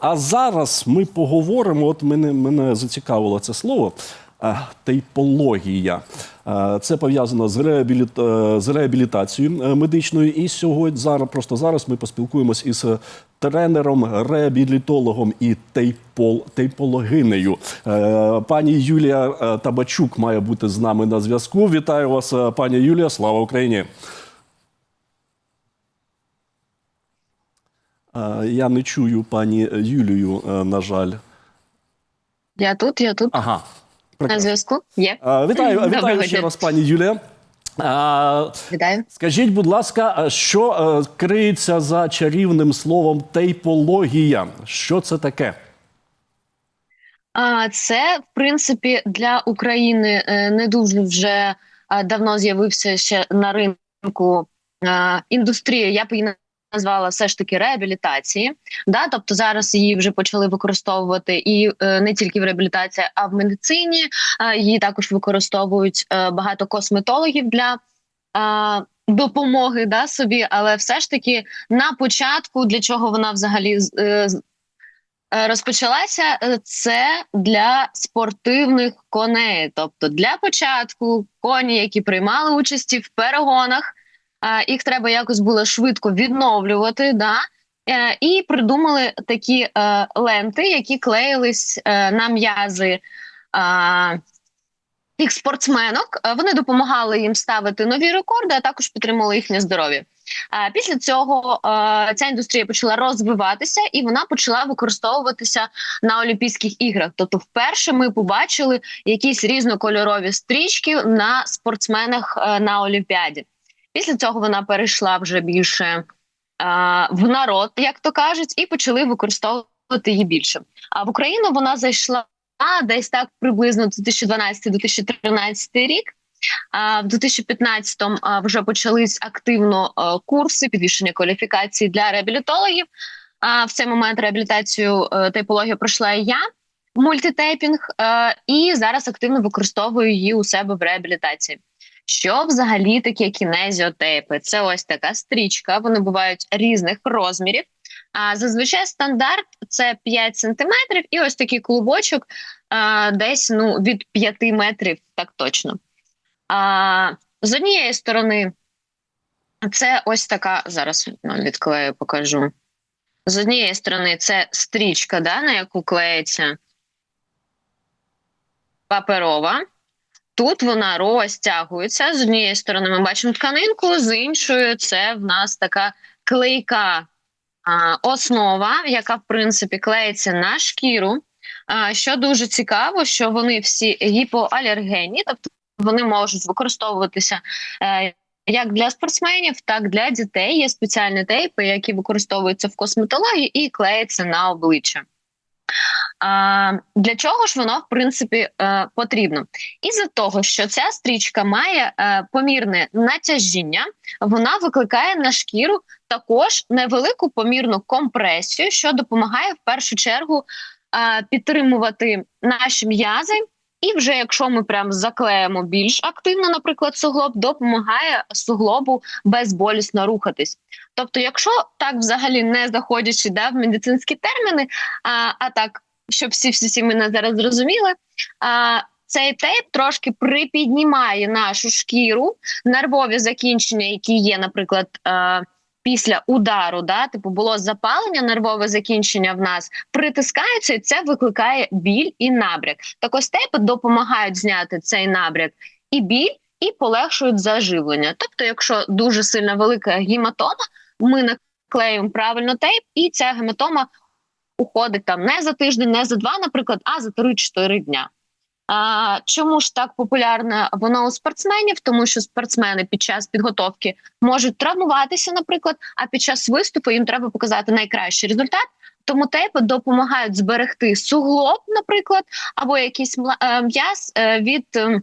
А зараз ми поговоримо. От мене, мене зацікавило це слово. е, Тейпологія. Е, Це пов'язано з, реабіліт... е, з реабілітацією медичною. І сьогодні зараз, просто зараз ми поспілкуємось із тренером, реабілітологом і тейпол... тейпологинею. Пані Юлія Табачук має бути з нами на зв'язку. Вітаю вас, пані Юлія. Слава Україні! Я не чую пані Юлію, е, на жаль. Я тут, я тут Ага. на зв'язку. Є. Е, Вітаю, Доброго вітаю ще дня. раз, пані Юлія. Е, Вітаю. Скажіть, будь ласка, що е, криється за чарівним словом тейпологія? Що це таке? Це в принципі для України е, не дуже вже е, давно з'явився ще на ринку е, індустрія. Я б її назвала все ж таки реабілітації. Да, тобто зараз її вже почали використовувати і е, не тільки в реабілітації, а в медицині. Е, Її також використовують е, багато косметологів для. е, Допомоги да собі, але все ж таки на початку для чого вона взагалі е, Е, розпочалася е, це для спортивних коней. Тобто, для початку коні, які приймали участі в перегонах, їх треба якось було швидко відновлювати. Да? Е, І придумали такі е, ленти, які клеїлись е, на м'язи. е, Їх спортсменок Е, вони допомагали їм ставити нові рекорди, а також підтримували їхнє здоров'я. Після цього е, ця індустрія почала розвиватися і вона почала використовуватися на Олімпійських іграх. Тобто, вперше ми побачили якісь різнокольорові стрічки на спортсменах е, на Олімпіаді. Після цього вона перейшла вже більше е, в народ, як то кажуть, і почали використовувати її більше. А в Україну вона зайшла десь так приблизно 2012-2013 рік. А в 2015-му а, вже почались активно курси підвищення кваліфікації для реабілітологів. А в цей момент реабілітацію е, типологію пройшла і я мультитейпінг, е, і зараз активно використовую її у себе в реабілітації. Що взагалі таке кінезіотейпи? Це ось така стрічка. Вони бувають різних розмірів. А зазвичай стандарт це 5 сантиметрів, і ось такий клубочок а, десь ну від 5 метрів, так точно. А, з однієї сторони, це ось така. Зараз відклею, покажу. З однієї сторони, це стрічка, да, на яку клеїться паперова. Тут вона розтягується. З однієї сторони, ми бачимо тканинку, з іншої це в нас така клейка а, основа, яка в принципі клеїться на шкіру. А, що дуже цікаво, що вони всі гіпоалергенні, тобто вони можуть використовуватися е, як для спортсменів, так для дітей. Є спеціальні тейпи, які використовуються в косметології і клеяться на обличчя. А, для чого ж воно в принципі е, потрібно? Із-за того, що ця стрічка має е, помірне натяжіння, вона викликає на шкіру також невелику помірну компресію, що допомагає в першу чергу е, підтримувати наші м'язи. І вже якщо ми прям заклеїмо більш активно, наприклад, суглоб, допомагає суглобу безболісно рухатись. Тобто, якщо так взагалі не заходячи да, в медицинські терміни, а, а так, щоб всі всі мене зараз зрозуміли, а, цей тейп трошки припіднімає нашу шкіру, нервові закінчення, які є, наприклад. А, Після удару, да, типу було запалення, нервове закінчення в нас притискаються, і це викликає біль і набряк. Так ось тейпи допомагають зняти цей набряк і біль, і полегшують заживлення. Тобто, якщо дуже сильна велика гематома, ми наклеїмо правильно тейп, і ця гематома уходить там не за тиждень, не за два, наприклад, а за 3-4 дня. А, чому ж так популярне воно у спортсменів? Тому що спортсмени під час підготовки можуть травмуватися, наприклад, а під час виступу їм треба показати найкращий результат. Тому тейпи допомагають зберегти суглоб, наприклад, або якийсь е, м'яз е, від е,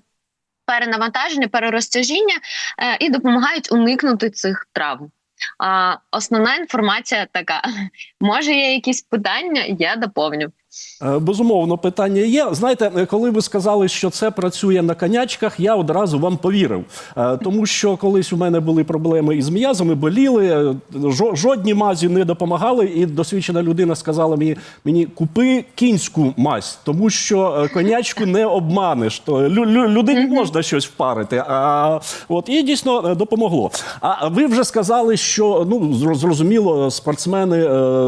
перенавантаження, перерозтяжіння е, і допомагають уникнути цих травм. Основна інформація така: може є якісь питання, я доповню. Е, Безумовно, питання є. Знаєте, е, коли ви сказали, що це працює на конячках, я одразу вам повірив. Е, Тому що колись у мене були проблеми із м'язами, боліли, жодні мазі не допомагали, і досвідчена людина сказала мені: мені купи кінську мазь, тому що конячку не обманеш. Лю- лю- людині можна щось впарити. А от і дійсно допомогло. А ви вже сказали, що ну зрозуміло, спортсмени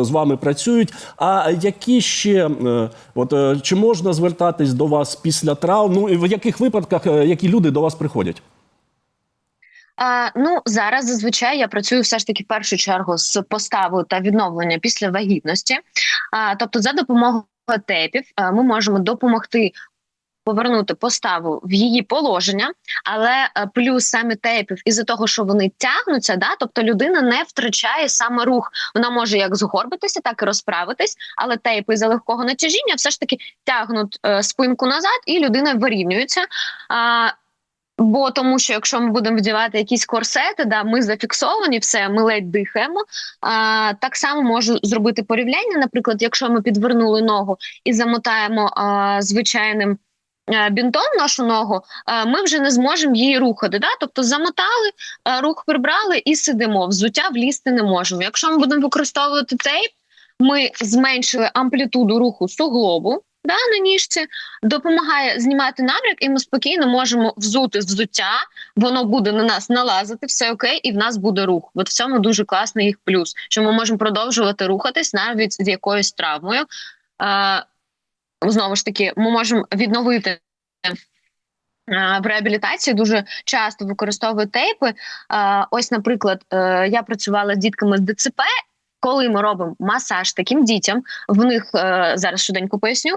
з вами працюють. А які ще от е, чи можна звертатись до вас після травм? Ну і в яких випадках е, які люди до вас приходять? А, ну зараз зазвичай я працюю все ж таки в першу чергу з поставою та відновлення після вагітності. А, тобто, за допомогою тепів ми можемо допомогти. Повернути поставу в її положення, але е, плюс саме тейпів із-за того, що вони тягнуться, да, тобто людина не втрачає саме рух. Вона може як згорбитися, так і розправитись, але тейпи за легкого натяжіння все ж таки тягнуть е, спинку назад, і людина вирівнюється. А, Бо тому, що якщо ми будемо вдівати якісь корсети, да ми зафіксовані, все, ми ледь дихаємо. А, так само можу зробити порівняння. Наприклад, якщо ми підвернули ногу і замотаємо а, звичайним бінтом нашу ногу, ми вже не зможемо її рухати. Да? Тобто замотали, рух прибрали і сидимо. Взуття влізти не можемо. Якщо ми будемо використовувати тейп, ми зменшили амплітуду руху суглобу. Да, на ніжці допомагає знімати набряк, і ми спокійно можемо взути взуття, воно буде на нас налазити, все окей, і в нас буде рух. От в цьому дуже класний їх плюс, що ми можемо продовжувати рухатись навіть з якоюсь травмою. Знову ж таки, ми можемо відновити. В реабілітації дуже часто використовують тейпи. Ось, наприклад, е, я працювала з дітками з ДЦП. Коли ми робимо масаж таким дітям, в них е, зараз швиденько поясню,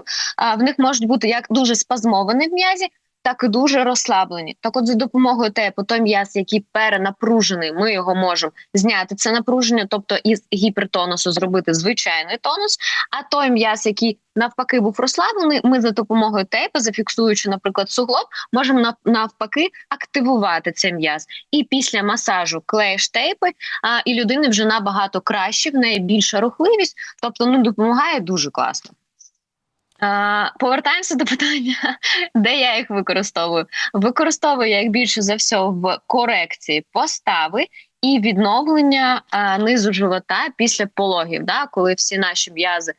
в них можуть бути як дуже спазмовані в м'язі, так і дуже розслаблені. Так, от за допомогою тепу, той м'яз, який перенапружений, ми його можемо зняти це напруження, тобто із гіпертонусу зробити звичайний тонус. А той м'яз, який навпаки був розслаблений, ми за допомогою тейпу, зафіксуючи, наприклад, суглоб, можемо навпаки активувати цей м'яз. І після масажу клеїш тейпи, а, і людини вже набагато краще, в неї більша рухливість, тобто ну допомагає дуже класно. Повертаємося до питання, де я їх використовую. Використовую я їх більше за все в корекції постави і відновлення низу живота після пологів, да, коли всі наші м'язи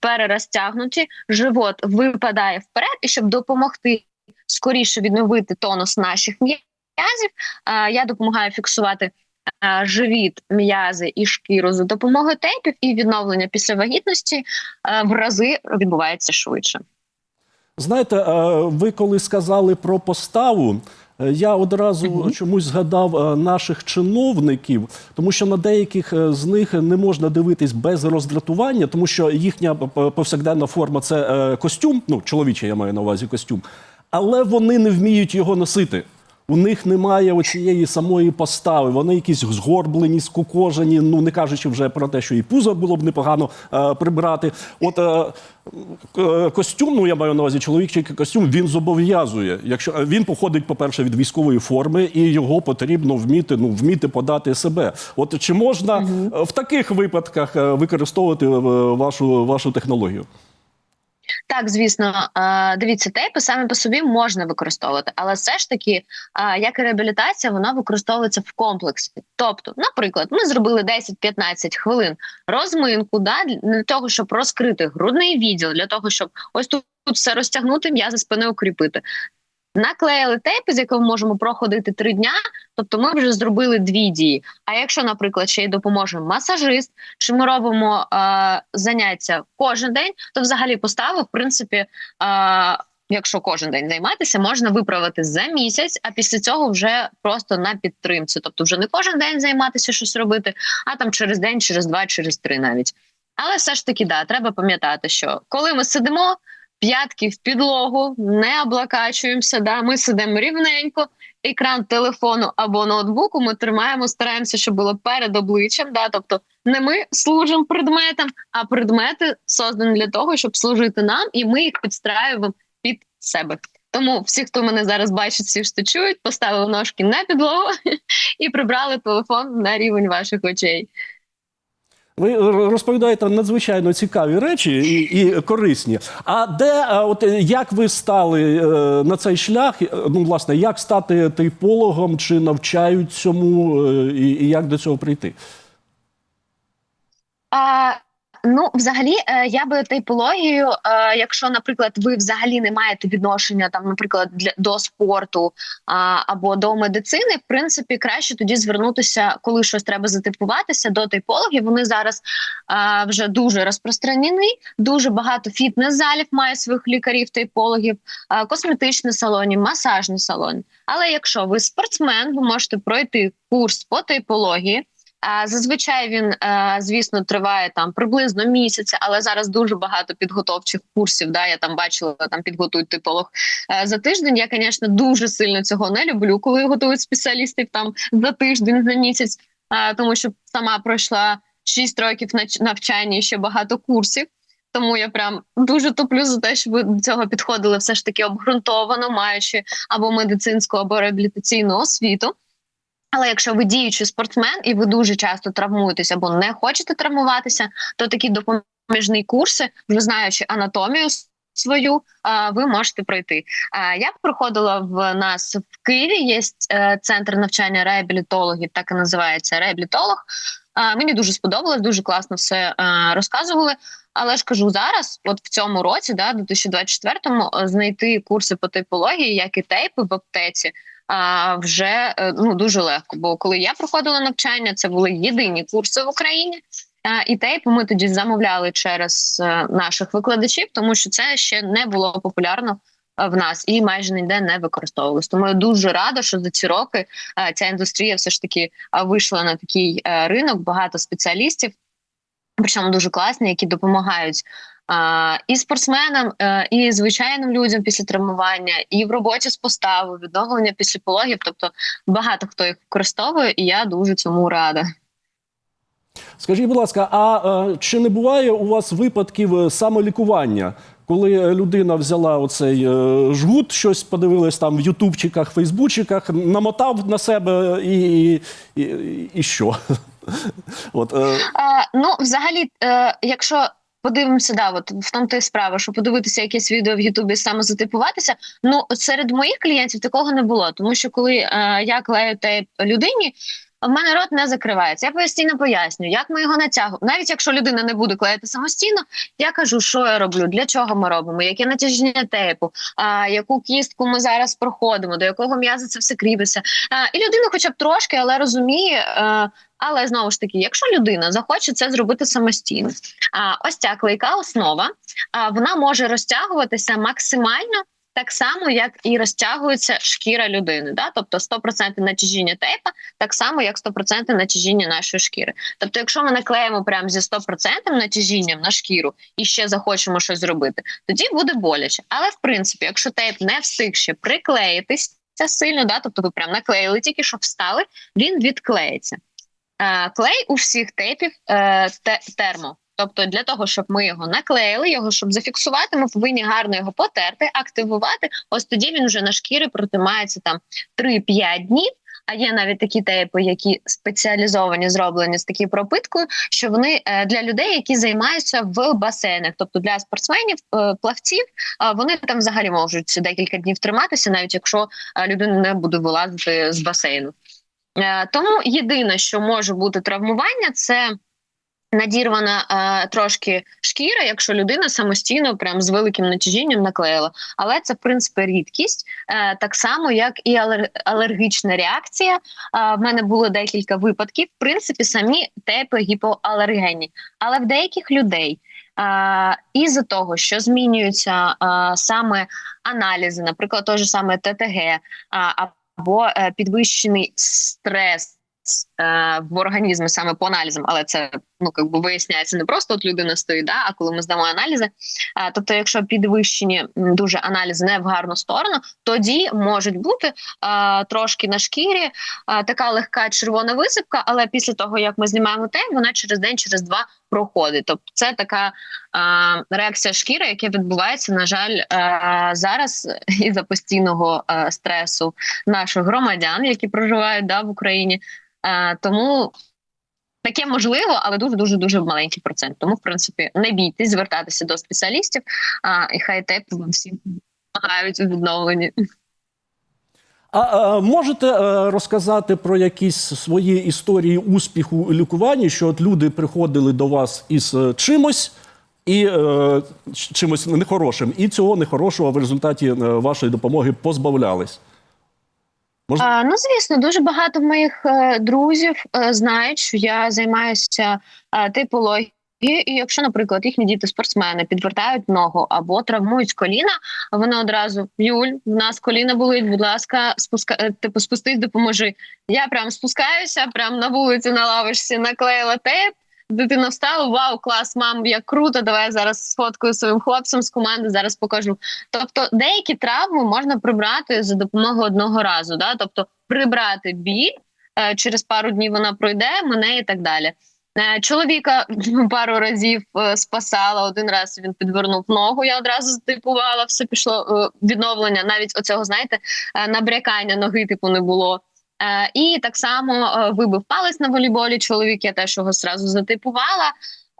перерозтягнуті, живот випадає вперед, і щоб допомогти скоріше відновити тонус наших м'язів, я допомагаю фіксувати живіт, м'язи і шкіру за допомогою тейпів, і відновлення після вагітності в рази відбувається швидше. Знаєте, е, ви коли сказали про поставу, е, я одразу чомусь згадав е, наших чиновників, тому що на деяких е, з них не можна дивитись без роздратування, тому що їхня повсякденна форма це е, костюм, ну чоловічий я маю на увазі костюм, але вони не вміють його носити. У них немає оцієї самої постави. Вони якісь згорблені, скукожені. Ну не кажучи вже про те, що і пузо було б непогано е, прибрати. От е, е, костюм, ну я маю на увазі чоловічий костюм, він зобов'язує. Якщо е, він походить, по-перше, від військової форми, і його потрібно вміти, ну вміти подати себе. От чи можна е, в таких випадках використовувати вашу, вашу технологію? Так, звісно, дивіться, тейпи саме по собі можна використовувати, але все ж таки, як і реабілітація, вона використовується в комплексі. Тобто, наприклад, ми зробили 10-15 хвилин розминку, да, для того, щоб розкрити грудний відділ, для того, щоб ось тут, тут все розтягнути, м'язи спини укріпити. Наклеїли тейпи, з якими можемо проходити три дня, тобто ми вже зробили дві дії. А якщо, наприклад, ще й допоможе масажист, чи ми робимо е, заняття кожен день, то взагалі постави, в принципі, е, якщо кожен день займатися, можна виправити за місяць, а після цього вже просто на підтримці. Тобто, вже не кожен день займатися щось робити, а там через день, через два, через три навіть. Але все ж таки, да, треба пам'ятати, що коли ми сидимо. П'ятки в підлогу, не облакачуємося. Да? Ми сидимо рівненько, екран телефону або ноутбуку ми тримаємо, стараємося, щоб було перед обличчям. Да? Тобто не ми служимо предметам, а предмети создані для того, щоб служити нам, і ми їх підстраюємо під себе. Тому всі, хто мене зараз бачить, всі що чують, поставили ножки на підлогу і прибрали телефон на рівень ваших очей. Ви розповідаєте надзвичайно цікаві речі і, і корисні. А де, от е, як ви стали е, на цей шлях? Е, Ну, власне, як стати типологом, чи навчають цьому, і, і як до цього прийти? А, ну, взагалі, е, я би типологію, е, якщо, наприклад, ви взагалі не маєте відношення там, наприклад, для до спорту або до медицини, в принципі, краще тоді звернутися, коли щось треба затипуватися до типологів. Вони зараз вже дуже розпространені. Дуже багато фітнес-залів має своїх лікарів-типологів, а, косметичні салони, масажні салони. Але якщо ви спортсмен, ви можете пройти курс по типології. Зазвичай він, е, звісно, триває там приблизно місяця, але зараз дуже багато підготовчих курсів. Да, я там бачила, там підготують типолог е, за тиждень. Я, звісно, дуже сильно цього не люблю, коли готують спеціалістів там за тиждень, за місяць, е, тому що сама пройшла 6 років навчання і ще багато курсів. Тому я прям дуже топлю за те, що ви до цього підходили все ж таки обґрунтовано, маючи або медицинську, або реабілітаційну освіту. Але якщо ви діючий спортсмен і ви дуже часто травмуєтеся або не хочете травмуватися, то такі допоміжні курси, вже знаючи анатомію свою, ви можете пройти. Я проходила в нас в Києві. Є е, центр навчання реабілітологів, так і називається реабілітолог. Мені дуже сподобалось, дуже класно все е, розказували. Але ж кажу зараз, от в цьому році, да, 2024-му, е, знайти курси по типології, як і тейпи в аптеці, а, вже е, ну дуже легко. Бо коли я проходила навчання, це були єдині курси в Україні. І тейпи ми тоді замовляли через е, наших викладачів, тому що це ще не було популярно е, в нас і майже ніде не використовувалось. Тому я дуже рада, що за ці роки ця індустрія все ж таки вийшла на такий ринок. Багато спеціалістів, причому дуже класні, які допомагають. І спортсменам, е, і звичайним людям після травмування, і в роботі з поставою, відновлення після пологів. Тобто багато хто їх використовує, і я дуже цьому рада. Скажіть, будь ласка, а е, чи не буває у вас випадків е, самолікування? Коли людина взяла оцей жгут, щось подивилась там в ютубчиках, фейсбучиках, намотав на себе і, і, і, і що? От, е, А, ну, взагалі, е, якщо подивимося, да, от в тому ти справа, що подивитися якесь відео в Ютубі саме затипуватися. Ну, серед моїх клієнтів такого не було, тому що коли е, я клею тейп людині. В мене рот не закривається. Я постійно пояснюю, як ми його натягуємо. Навіть якщо людина не буде клеїти самостійно, я кажу, що я роблю, для чого ми робимо, яке натяження тейпу, а, яку кістку ми зараз проходимо, до якого м'яза це все кріпиться. А, і людина, хоча б трошки, але розуміє. Е, але знову ж таки, якщо людина захоче це зробити самостійно, а ось ця клейка основа, а вона може розтягуватися максимально. Так само, як і розтягується шкіра людини, да? тобто 100% натяжіння тейпа, так само, як 100% натяжіння нашої шкіри. Тобто, якщо ми наклеїмо прямо зі 100% натяжінням на шкіру і ще захочемо щось зробити, тоді буде боляче. Але в принципі, якщо тейп не встиг ще приклеїтись сильно, да? тобто ви прям наклеїли тільки що встали, він відклеїться. Е, клей у всіх тейпів е, те, термо. Тобто для того, щоб ми його наклеїли, його щоб зафіксувати, ми повинні гарно його потерти, активувати. Ось тоді він вже на шкірі протримається там 3-5 днів. А є навіть такі тейпи, які спеціалізовані, зроблені з такою пропиткою, що вони е, для людей, які займаються в басейнах, тобто для спортсменів, е, плавців, е, вони там взагалі можуть декілька днів триматися, навіть якщо людина не буде вилазити з басейну. Тому єдине, що може бути травмування, це надірвана е, трошки шкіра, якщо людина самостійно, прям з великим натяжінням наклеїла. Але це в принципі рідкість, е, так само як і алер- алергічна реакція. Е, в мене було декілька випадків. В принципі, самі типи гіпоалергенні, але в деяких людей. Uh, із-за того, що змінюються uh, саме аналізи, наприклад, той же саме ТТГ, uh, або uh, підвищений стрес е, в організмі саме по аналізам, але це ну як би виясняється не просто от людина стоїть, да, а коли ми здамо аналізи. А, тобто, якщо підвищені дуже аналізи не в гарну сторону, тоді можуть бути а, трошки на шкірі а, така легка червона висипка, але після того як ми знімаємо тейп, вона через день, через два проходить. Тобто, це така а, реакція шкіри, яка відбувається, на жаль, а, зараз із за постійного а, стресу наших громадян, які проживають да, в Україні. Тому Таке можливо, але дуже дуже дуже маленький процент. Тому, в принципі, не бійтесь звертатися до спеціалістів, а і хай теп вам всі допомагають у відновленні. А, а можете е, розказати про якісь свої історії успіху у лікуванні, що от люди приходили до вас із е, чимось і е, чимось нехорошим, і цього нехорошого в результаті е, вашої допомоги позбавлялись? Мож... А, ну, звісно, дуже багато моїх е, друзів е, знають, що я займаюся е, типологією. І якщо, наприклад, їхні діти спортсмени підвертають ногу або травмують коліна, вони одразу Юль, в нас коліна болить, будь ласка, спуска... типу спустись, допоможи. Я прям спускаюся, прям на вулиці на лавочці наклеїла тейп. Дитина встала, вау, клас, мам, як круто. Давай я зараз сфоткаю своїм хлопцем з команди, зараз покажу. Тобто деякі травми можна прибрати за допомогою одного разу, да? тобто прибрати біль, е, через пару днів вона пройде, мене і так далі. Е, Чоловіка пару разів е, спасала. Один раз він підвернув ногу. Я одразу здивувала, все пішло відновлення. Навіть оцього, знаєте, набрякання ноги типу не було. Е, І так само е, вибив палець на волейболі. Чоловік я теж його зразу затипувала.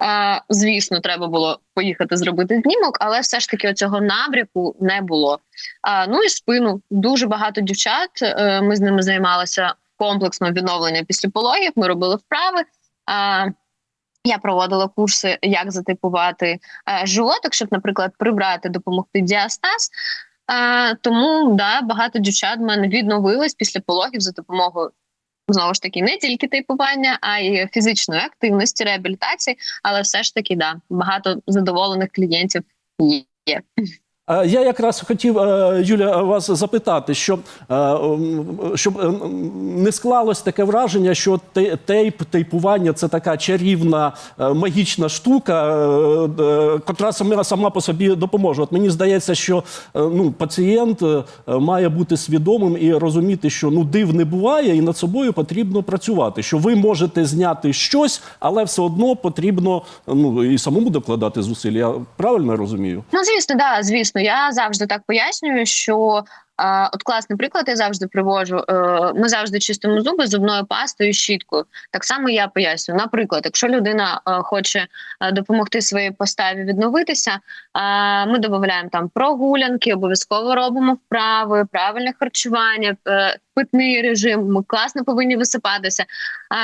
Е, Звісно, треба було поїхати зробити знімок, але все ж таки оцього набряку не було. Ну і спину дуже багато дівчат. Ми з ними займалися комплексно відновлення після пологів. Ми робили вправи. Я проводила курси, як затипувати животик, щоб, наприклад, прибрати, допомогти діастаз. А, тому да, багато дівчат в мене відновились після пологів за допомогою знову ж таки не тільки типування, а й фізичної активності, реабілітації, але все ж таки да, багато задоволених клієнтів є. Е, Я якраз хотів, е, Юля, вас запитати, щоб, е, щоб е, не склалось таке враження, що те- тейп, тейпування це така чарівна магічна штука, котра сама, сама по собі допоможе. От мені здається, що ну, пацієнт має бути свідомим і розуміти, що ну, див не буває, і над собою потрібно працювати. Що ви можете зняти щось, але все одно потрібно ну, і самому докладати зусиль. Я правильно розумію? Ну, звісно, да, звісно, я завжди так пояснюю, що е, от класний приклад я завжди привожу. Е, ми завжди чистимо зуби зубною пастою, щіткою. Так само я пояснюю. Наприклад, якщо людина е, хоче е, допомогти своїй поставі відновитися, ми додаємо там прогулянки, обов'язково робимо вправи, правильне харчування, питний режим. Ми класно повинні висипатися.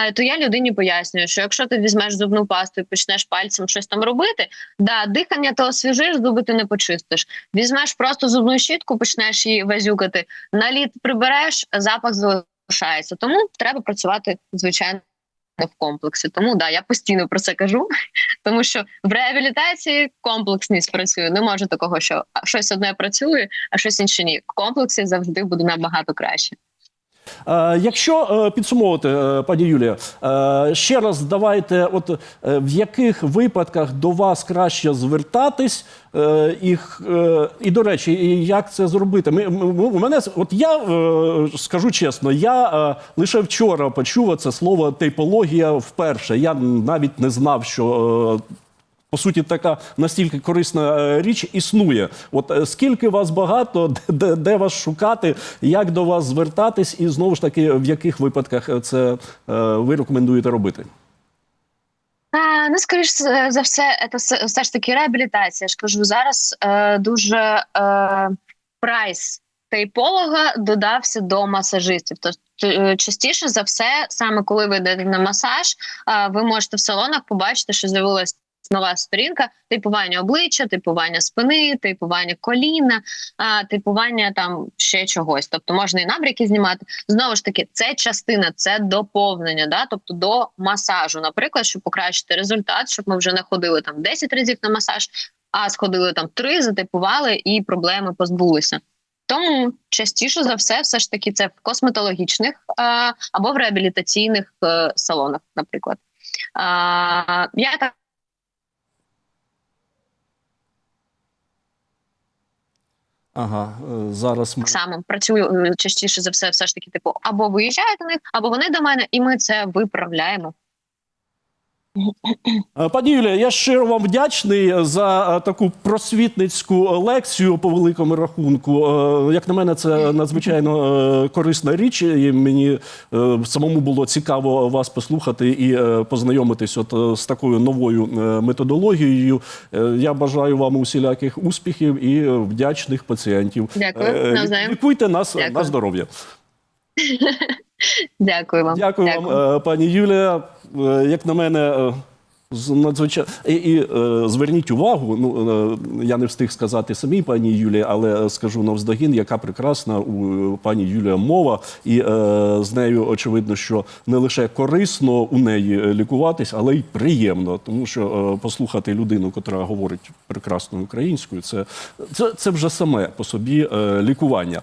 Е, то я людині пояснюю, що якщо ти візьмеш зубну пасту і почнеш пальцем щось там робити, да, дихання то освіжиш, зуби ти не почистиш. Візьмеш просто зубну щітку, почнеш її вазюкати, наліт прибереш, запах залишається. Тому треба працювати звичайно в комплексі. Тому да, я постійно про це кажу, тому що в реабілітації комплексність працює. Не може такого, що щось одне працює, а щось інше ні. В комплексі завжди буде набагато краще. Е, Якщо е, підсумовувати, е, пані Юлія, ще раз давайте, от в яких випадках до вас краще звертатись, і, і до речі, як це зробити? Ми, у мене от я скажу чесно, я лише вчора почув це слово тейпологія вперше. Я навіть не знав, що. По суті, така настільки корисна е, річ існує. От е, скільки вас багато, де, де, вас шукати, як до вас звертатись, і знову ж таки, в яких випадках е, це ви рекомендуєте робити? А, ну, скоріш за все, це все, ж таки реабілітація. Я ж кажу, зараз е, дуже е, прайс тейполога додався до масажистів. Тобто частіше за все, саме коли ви йдете на масаж, ви можете в салонах побачити, що з'явилась нова сторінка типування обличчя, типування спини, типування коліна, а, типування там ще чогось. Тобто можна і набряки знімати. Знову ж таки, це частина, це доповнення, да? тобто до масажу, наприклад, щоб покращити результат, щоб ми вже не ходили там 10 разів на масаж, а сходили там 3, затипували і проблеми позбулися. Тому частіше за все, все ж таки, це в косметологічних а, або в реабілітаційних е, салонах, наприклад. А, я так Ага, е, зараз ми... само працюю е, частіше за все, все ж таки, типу, або виїжджають до них, або вони до мене, і ми це виправляємо. Е, Пані Юлія, я щиро вам вдячний за е, таку просвітницьку лекцію по великому рахунку. Е, Як на мене, це надзвичайно корисна річ. І мені самому було цікаво вас послухати і познайомитись от з такою новою методологією. Я бажаю вам усіляких успіхів і вдячних пацієнтів. Дякую. Лікуйте нас Дякую. на здоров'я. Дякую вам. Дякую, вам, е, пані Юлія. Е, Як на мене, е, надзвичай... і, і е, зверніть увагу. Ну я не встиг сказати самій пані Юлії, але скажу навздогін, яка прекрасна у пані Юлія мова, і з нею очевидно, що не лише корисно у неї лікуватись, але й приємно, тому що послухати людину, котра говорить прекрасною українською, це, це, це вже саме по собі лікування.